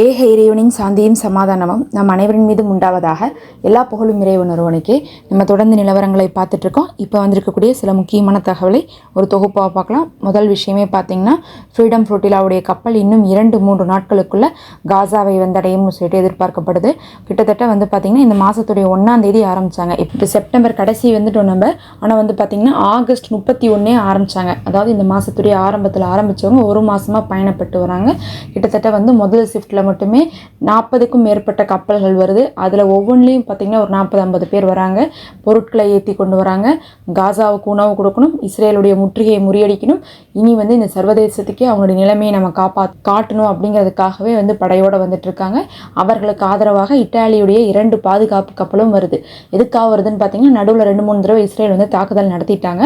ஏக இறைவனின் சாந்தியும் சமாதானமும் நம் அனைவரின் மீதும் உண்டாவதாக எல்லா புகழும் இறைவன் ஒருவனுக்கே. நம்ம தொடர்ந்து நிலவரங்களை பார்த்துட்ருக்கோம் இப்போ வந்திருக்கக்கூடிய சில முக்கியமான தகவலை ஒரு தொகுப்பாக பார்க்கலாம். முதல் விஷயமே பார்த்தீங்கன்னா ஃப்ரீடம் ஃப்ரோட்டிலாவுடைய கப்பல் இன்னும் இரண்டு மூன்று நாட்களுக்குள்ளே காசாவை வந்தடையும் சொல்லிட்டு எதிர்பார்க்கப்படுது. கிட்டத்தட்ட வந்து பார்த்திங்கன்னா இந்த மாதத்துடைய ஒன்றாம் தேதி ஆரம்பித்தாங்க இப்போ செப்டம்பர் கடைசி வந்துட்டோம் நம்ம. ஆனால் வந்து பார்த்திங்கன்னா ஆகஸ்ட் முப்பத்தி ஒன்றே ஆரம்பித்தாங்க அதாவது இந்த மாதத்துடைய ஆரம்பத்தில் ஆரம்பித்தவங்க ஒரு மாதமாக பயணப்பட்டு வராங்க. கிட்டத்தட்ட வந்து முதல் ஷிஃப்ட்டில் மட்டுமே நாற்பதுக்கும் மேற்பட்ட கப்பல்கள் வருது. அதில் ஒவ்வொன்றிலையும் பார்த்தீங்கன்னா ஒரு நாற்பது ஐம்பது பேர் வராங்க. பொருட்களை ஏற்றி கொண்டு வராங்க. காசாவுக்கு உணவு கொடுக்கணும். இஸ்ரேலுடைய முற்றுகையை முறியடிக்கணும். இனி வந்து இந்த சர்வதேசத்துக்கே அவங்களுடைய நிலைமையை நம்ம காப்பா காட்டணும் அப்படிங்கிறதுக்காகவே வந்து படையோட வந்துட்டுருக்காங்க அவர்களுக்கு ஆதரவாக இத்தாலியுடைய இரண்டு பாதுகாப்பு கப்பலும் வருது. எதுக்காக வருதுன்னு பார்த்தீங்கன்னா நடுவில் ரெண்டு மூணு தடவை இஸ்ரேல் வந்து தாக்குதல் நடத்திட்டாங்க.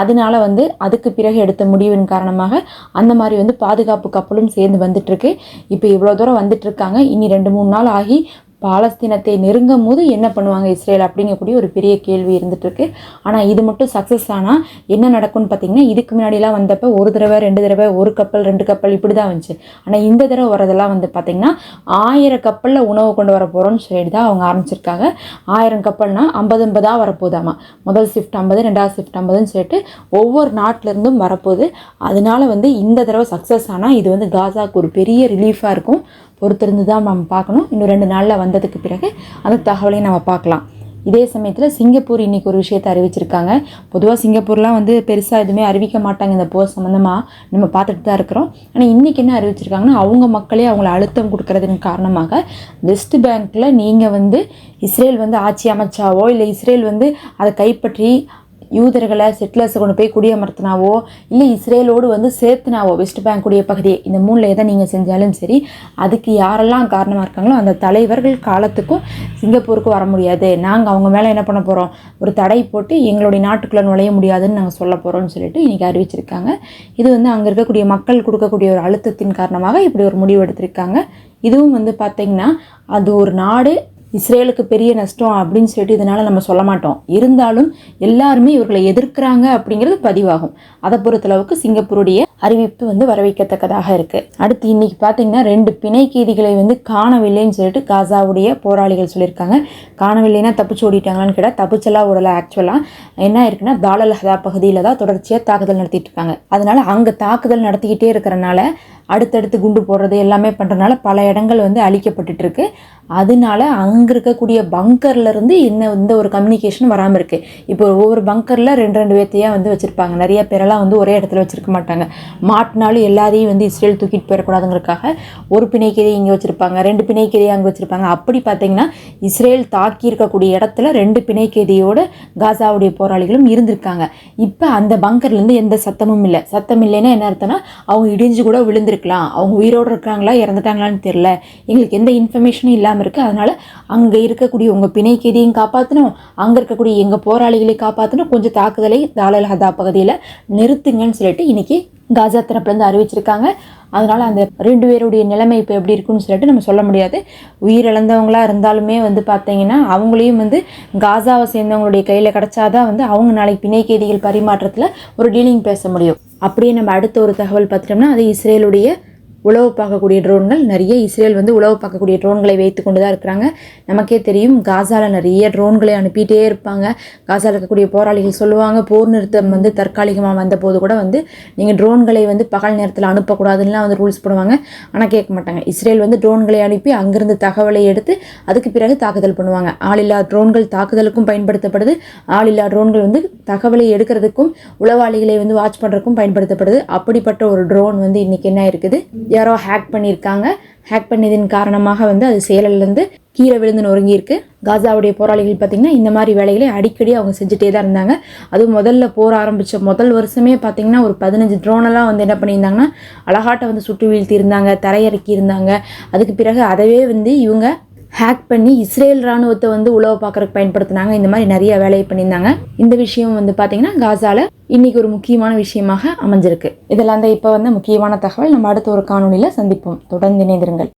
அதனால வந்து அதுக்கு பிறகு எடுத்த முடிவின் காரணமாக அந்த மாதிரி வந்து பாதுகாப்பு கப்பலும் சேர்ந்து வந்துட்டுருக்கு இப்போ இவ்வளோ தூரம் வந்துட்டு இருக்காங்க இனி ரெண்டு மூணு நாள் ஆகி பாலஸ்தீனத்தை நெருங்கும் போது என்ன பண்ணுவாங்க இஸ்ரேல் அப்படிங்கக்கூடிய ஒரு பெரிய கேள்வி இருந்துகிட்ருக்கு ஆனால் இது மட்டும் சக்ஸஸ் ஆனால் என்ன நடக்கும்னு பார்த்தீங்கன்னா இதுக்கு முன்னாடிலாம் வந்தப்போ ஒரு தடவை ரெண்டு தடவை ஒரு கப்பல் ரெண்டு கப்பல் இப்படி தான் வந்துச்சு. ஆனால் இந்த தடவை வரதெல்லாம் வந்து பார்த்திங்கன்னா ஆயிரம் கப்பலில் உணவு கொண்டு வர போகிறோன்னு சொல்லிட்டு தான் அவங்க ஆரம்பிச்சிருக்காங்க. ஆயிரம் கப்பல்னால் ஐம்பது ஐம்பதாக வரப்போதாமா முதல் ஷிஃப்ட் ஐம்பது ரெண்டாவது ஷிஃப்ட் ஐம்பதுன்னு சொல்லிட்டு ஒவ்வொரு நாட்டிலேருந்தும் வரப்போகுது. அதனால வந்து இந்த தடவை சக்ஸஸ் ஆனால் இது வந்து காசாவுக்கு ஒரு பெரிய ரிலீஃபாக இருக்கும். பொறுத்திருந்து தான் நம்ம பார்க்கணும். இன்னும் ரெண்டு நாளில் வந்ததுக்கு பிறகு அந்த தகவலையும் நம்ம பார்க்கலாம். இதே சமயத்தில் சிங்கப்பூர் இன்றைக்கி ஒரு விஷயத்தை அறிவிச்சிருக்காங்க. பொதுவாக சிங்கப்பூர்லாம் வந்து பெருசாக எதுவுமே அறிவிக்க மாட்டாங்க இந்த போர் சம்மந்தமாக நம்ம பார்த்துட்டு தான் இருக்கிறோம். ஆனால் இன்றைக்கி என்ன அறிவிச்சிருக்காங்கன்னா அவங்க மக்களே அவங்கள அழுத்தம் கொடுக்கறதுக்கு காரணமாக வெஸ்ட் பேங்க்கில் நீங்கள் வந்து இஸ்ரேல் வந்து ஆட்சி அமைச்சாவோ இல்லை இஸ்ரேல் வந்து அதை கைப்பற்றி யூதர்களை செட்டிலர்ஸை கொண்டு போய் குடியமர்த்தினாவோ இல்லை இஸ்ரேலோடு வந்து சேர்த்துனாவோ வெஸ்ட் குடிய பகுதியை இந்த மூணில் எதை நீங்கள் செஞ்சாலும் சரி அதுக்கு யாரெல்லாம் காரணமாக இருக்காங்களோ அந்த தலைவர்கள் காலத்துக்கும் சிங்கப்பூருக்கு வர முடியாது. நாங்கள் அவங்க மேலே என்ன பண்ண போகிறோம் ஒரு தடை போட்டு எங்களுடைய நாட்டுக்குள்ளே நுழைய முடியாதுன்னு நாங்கள் சொல்ல போகிறோம்னு சொல்லிட்டு இன்றைக்கி அறிவிச்சிருக்காங்க. இது வந்து அங்கே இருக்கக்கூடிய மக்கள் கொடுக்கக்கூடிய ஒரு அழுத்தத்தின் காரணமாக இப்படி ஒரு முடிவு எடுத்திருக்காங்க. இதுவும் வந்து பார்த்திங்கன்னா அது ஒரு நாடு இஸ்ரேலுக்கு பெரிய நஷ்டம் அப்படின்னு சொல்லிட்டு இதனால் நம்ம சொல்ல மாட்டோம். இருந்தாலும் எல்லாருமே இவர்களை எதிர்க்கிறாங்க அப்படிங்கிறது பதிவாகும். அதை பொறுத்தளவுக்கு சிங்கப்பூருடைய அறிவிப்பு வந்து வரவேற்கத்தக்கதாக இருக்குது அடுத்து இன்றைக்கி பார்த்தீங்கன்னா ரெண்டு பிணை கைதிகளை வந்து காணவில்லைன்னு சொல்லிட்டு காசாவுடைய போராளிகள் சொல்லியிருக்காங்க. காணவில்லைன்னா தப்பிச்சு ஓடிட்டாங்களான்னு கேட்டால் தப்பிச்செல்லாம் ஓடலை ஆக்சுவலாக என்ன இருக்குன்னா தாலல் ஹதா பகுதியில் தான் தொடர்ச்சியாக தாக்குதல் நடத்திட்டு இருக்காங்க. அதனால் அங்கே தாக்குதல் நடத்திக்கிட்டே இருக்கிறனால அடுத்தடுத்து குண்டு போடுறது எல்லாமே பண்ணுறதுனால பல இடங்கள் வந்து அழிக்கப்பட்டுட்டு இருக்கு. அதனால அங்கே இருக்கக்கூடிய பங்கர்லேருந்து இன்னும் என்ன இந்த ஒரு கம்யூனிகேஷன் வராமல் இருக்குது இப்போ ஒவ்வொரு பங்கரில் ரெண்டு ரெண்டு பேர்த்தையாக வந்து வச்சுருப்பாங்க. நிறைய பேரெல்லாம் வந்து ஒரே இடத்துல வச்சுருக்க மாட்டாங்க. மாட்டினாலும் எல்லாரையும் வந்து இஸ்ரேல் தூக்கிட்டு போயிடக்கூடாதுங்கிறக்காக ஒரு பிணைக்கதை இங்கே வச்சுருப்பாங்க ரெண்டு பிணைக்கதை அங்கே வச்சுருப்பாங்க. அப்படி பார்த்தீங்கன்னா இஸ்ரேல் தாக்கி இருக்கக்கூடிய இடத்துல ரெண்டு பிணைக்கதையோட காசாவுடைய போராளிகளும் இருந்திருக்காங்க. இப்போ அந்த பங்கர்லேருந்து எந்த சத்தமும் இல்லை. சத்தம் இல்லைன்னா என்ன அர்த்தம்னா அவங்க இடிஞ்சு கூட விழுந்திருக்கலாம். அவங்க உயிரோடு இருக்காங்களா இறந்துட்டாங்களான்னு தெரில எங்களுக்கு எந்த இன்ஃபர்மேஷனும் இல்லாமல் இருக்குது அதனால் அங்கே இருக்கக்கூடிய உங்கள் பிணைக்கதியும் காப்பாற்றணும் அங்கே இருக்கக்கூடிய எங்கள் போராளிகளை காப்பாற்றணும் கொஞ்சம் தாக்குதலை தாலல் ஹதா பகுதியில் நிறுத்துங்கன்னு சொல்லிட்டு இன்றைக்கி காசா தரப்புலேருந்து அறிவிச்சிருக்காங்க. அதனால் அந்த ரெண்டு பேருடைய நிலைமை இப்போ எப்படி இருக்குன்னு சொல்லிட்டு நம்ம சொல்ல முடியாது. உயிரிழந்தவங்களா இருந்தாலுமே வந்து பார்த்தீங்கன்னா அவங்களையும் வந்து காசாவை சேர்ந்தவங்களுடைய கையில் கிடச்சாதான் வந்து அவங்க நாளைக்கு பிணை கைதிகள் பரிமாற்றத்தில் ஒரு டீலிங் பேச முடியும். அப்படியே நம்ம அடுத்த ஒரு தகவல் பார்த்துட்டோம்னா அது இஸ்ரேலுடைய உளவு பார்க்கக்கூடிய ட்ரோன்கள் நிறைய இஸ்ரேல் வந்து உளவு பார்க்கக்கூடிய ட்ரோன்களை வைத்து கொண்டு தான் இருக்கிறாங்க. நமக்கே தெரியும் காசாவில் நிறைய ட்ரோன்களை அனுப்பிட்டே இருப்பாங்க. காசாவில் இருக்கக்கூடிய போராளிகள் சொல்லுவாங்க போர் நிறுத்தம் வந்து தற்காலிகமாக வந்த போது கூட வந்து நீங்கள் ட்ரோன்களை வந்து பகல் நேரத்தில் அனுப்பக்கூடாதுலாம் வந்து ரூல்ஸ் போடுவாங்க. ஆனால் கேட்க மாட்டாங்க. இஸ்ரேல் வந்து ட்ரோன்களை அனுப்பி அங்கிருந்து தகவலை எடுத்து அதுக்கு பிறகு தாக்குதல் பண்ணுவாங்க. ஆளில்லா ட்ரோன்கள் தாக்குதலுக்கும் பயன்படுத்தப்படுது. ஆளில்லா ட்ரோன்கள் வந்து தகவலை எடுக்கிறதுக்கும் உளவாளிகளை வந்து வாட்ச் பண்ணுறதுக்கும் பயன்படுத்தப்படுது. அப்படிப்பட்ட ஒரு ட்ரோன் வந்து இன்றைக்கி என்ன இருக்குது? யாரோ ஹேக் பண்ணியிருக்காங்க. ஹேக் பண்ணதின் காரணமாக வந்து அது செயலிலேருந்து கீழே விழுந்து நொறுங்கியிருக்கு. காசாவுடைய போராளிகள் பார்த்திங்கன்னா இந்த மாதிரி வேலைகளை அடிக்கடி அவங்க செஞ்சுட்டே தான் இருந்தாங்க. அதுவும் முதல்ல போர் ஆரம்பித்த முதல் வருஷமே பார்த்திங்கன்னா ஒரு பதினஞ்சு ட்ரோனெல்லாம் வந்து என்ன பண்ணியிருந்தாங்கன்னா அழகாட்டை வந்து சுட்டு வீழ்த்தி இருந்தாங்க தரையிறக்கி இருந்தாங்க அதுக்கு பிறகு அதவே வந்து இவங்க ஹேக் பண்ணி இஸ்ரேல் ராணுவத்தை வந்து உளவு பார்க்கறதுக்கு பயன்படுத்தினாங்க. இந்த மாதிரி நிறைய வேலையை பண்ணியிருந்தாங்க. இந்த விஷயம் வந்து பார்த்தீங்கன்னா காசால இன்னைக்கு ஒரு முக்கியமான விஷயமாக அமைஞ்சிருக்கு. இதெல்லாம் தான் இப்போ வந்து முக்கியமான தகவல். நம்ம அடுத்த ஒரு காணொலியில் சந்திப்போம். தொடர்ந்து இணைந்திருங்கள்.